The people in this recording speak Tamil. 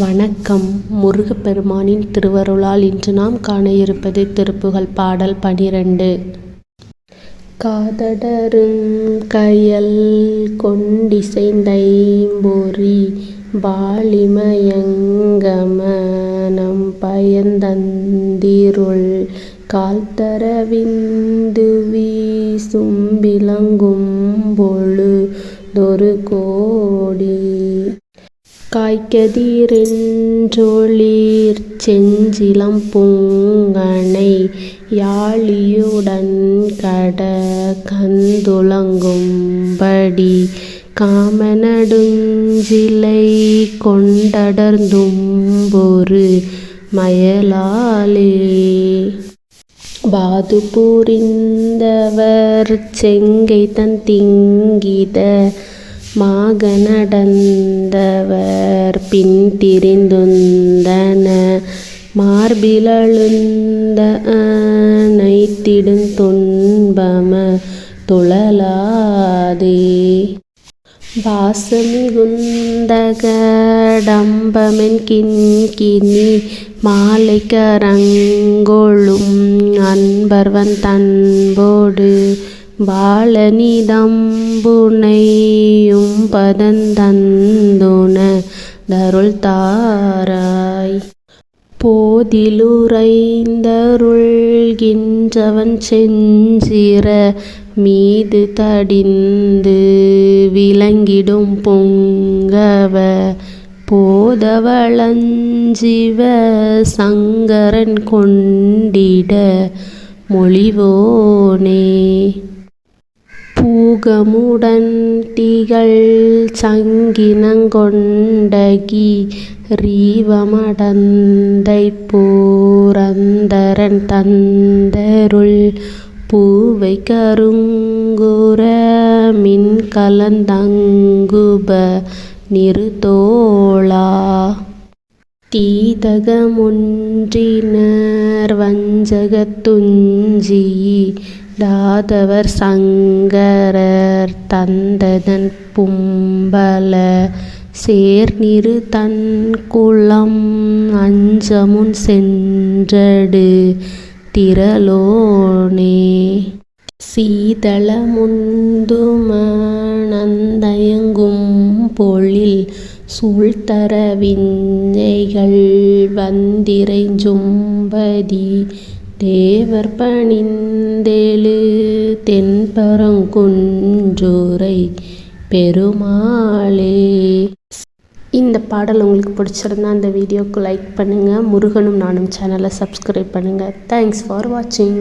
வணக்கம். முருகப்பெருமானின் திருவருளால் இன்று நாம் காண இருப்பது திருப்புகழ் பாடல் பனிரெண்டு. காதடரும் கயல் கொண்டிசைந்தைம்பொறி பாலிமயங்கமனம் பயந்தந்திருள் கால்தரவிந்து வீசும் விளங்கும் பொழுதொரு கோடி காய்கதிரென்றொளிர் செஞ்சிலம் பூங்கனை யாழியுடன் கட கந்துலங்கும்படி காமநடுஞ்சிலை கொண்டடர்ந்தும்பொரு மயலாலே. பாது புரிந்தவர் செங்கைதன் திங்கித மாக பின் திரிந்துந்தன. மார்பிலழுந்த அனைத்திடுந் துன்பம துழலாதே. வாசமிகுந்த கடம்பமென் மாலைக்கரங்கொளும் அன்பர்வன் தன்போடு பாலனிதம்புனையும் பதந்தந்துண தருள் தாராய் போதிலுறைந்தருள்கின்றவன் செஞ்சிற மீது தடிந்து விளங்கிடும் பொங்கவ. போதவளஞ்சிவ சங்கரன் கொண்டிட மொழிவோனே. பூகமுடன் திகழ் சங்கினங்கொண்டகி ரீவமடந்தைப் போரந்தரன் தந்தருள் பூவை கருங்குற மின் கலந்தங்குப நிறுதோளா தீதகமொன்றினர் வஞ்சகத்துஞ்சி தாதவர் சங்கரர் தந்ததன் பும்பல சேர்நிறு தன் குளம் அஞ்சமுன் சென்றடு திரளோனே. சீதள சீதளமுந்துமணந்தயங்கும் பொழில் சூழ்த்தர விஞ்ஞைகள் வந்திறைஞ்சும்பதி தேவர் பணிந்தெழு தென்பரங்குன்றுரை பெருமாளே. இந்த பாடல் உங்களுக்கு பிடிச்சிருந்தா அந்த வீடியோக்கு லைக் பண்ணுங்கள் முருகனும் நானும் சேனலை சப்ஸ்கிரைப் பண்ணுங்கள் தேங்க்ஸ் ஃபார் வாட்சிங்